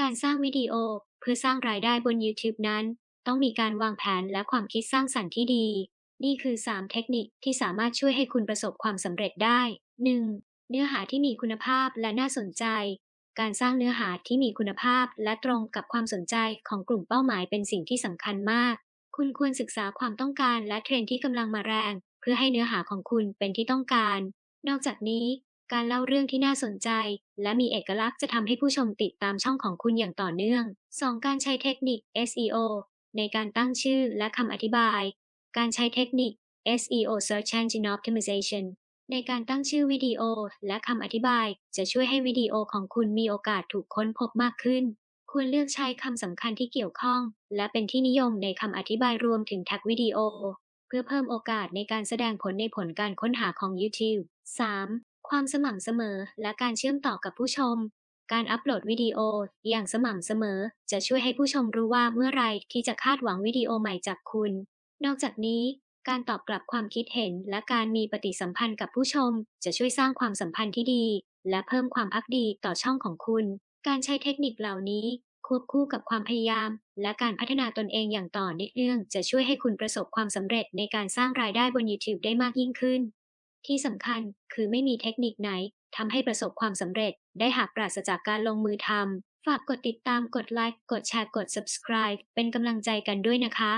การสร้างวิดีโอเพื่อสร้างรายได้บน YouTube นั้น ต้องมีการวางแผนและความคิดสร้างสรรค์ที่ดี นี่คือ 3 เทคนิคที่สามารถช่วยให้คุณประสบความสำเร็จได้ 1. เนื้อหาที่มีคุณภาพและน่าสนใจ การสร้างเนื้อหาที่มีคุณภาพและตรงกับความสนใจของกลุ่มเป้าหมายเป็นสิ่งที่สำคัญมาก คุณควรศึกษาความต้องการและเทรนด์ที่กำลังมาแรง เพื่อให้เนื้อหาของคุณเป็นที่ต้องการ นอกจากนี้ การเล่าเรื่องที่น่าสนใจ และมีเอกลักษณ์จะทำให้ผู้ชมติดตามช่องของคุณอย่างต่อเนื่อง 2. การใช้เทคนิค SEO ในการตั้งชื่อและคำอธิบาย การใช้เทคนิค SEO Search Engine Optimization ในการตั้งชื่อวิดีโอและคำอธิบาย จะช่วยให้วิดีโอของคุณมีโอกาสถูกค้นพบมากขึ้น ควรเลือกใช้คำสำคัญที่เกี่ยวข้อง และเป็นที่นิยมในคำอธิบายรวมถึงแท็กวิดีโอ เพื่อเพิ่มโอกาสในการแสดงผลในผลการค้นหาของ YouTube 3. ความสม่ำเสมอและการเชื่อมต่อกับผู้ชม การอัปโหลดวิดีโออย่างสม่ำเสมอ จะช่วยให้ผู้ชมรู้ว่าเมื่อไรที่จะคาดหวังวิดีโอใหม่จากคุณ นอกจากนี้ การตอบกลับความคิดเห็น และการมีปฏิสัมพันธ์กับผู้ชม จะช่วยสร้างความสัมพันธ์ที่ดี และเพิ่มความพักดีต่อช่องของคุณ การใช้เทคนิคเหล่านี้ ควบคู่กับความพยายาม และการพัฒนาตนเองอย่างต่อเนื่องจะช่วยให้คุณประสบความสำเร็จในการสร้างรายได้บน YouTube ได้มากยิ่งขึ้น ที่สำคัญคือไม่มีเทคนิคไหนทำให้ประสบความสำเร็จ ได้หากปราศจากการลงมือทำฝากกดติดตามกดไลค์กดแชร์กด subscribe เป็นกำลังใจกันด้วยนะคะ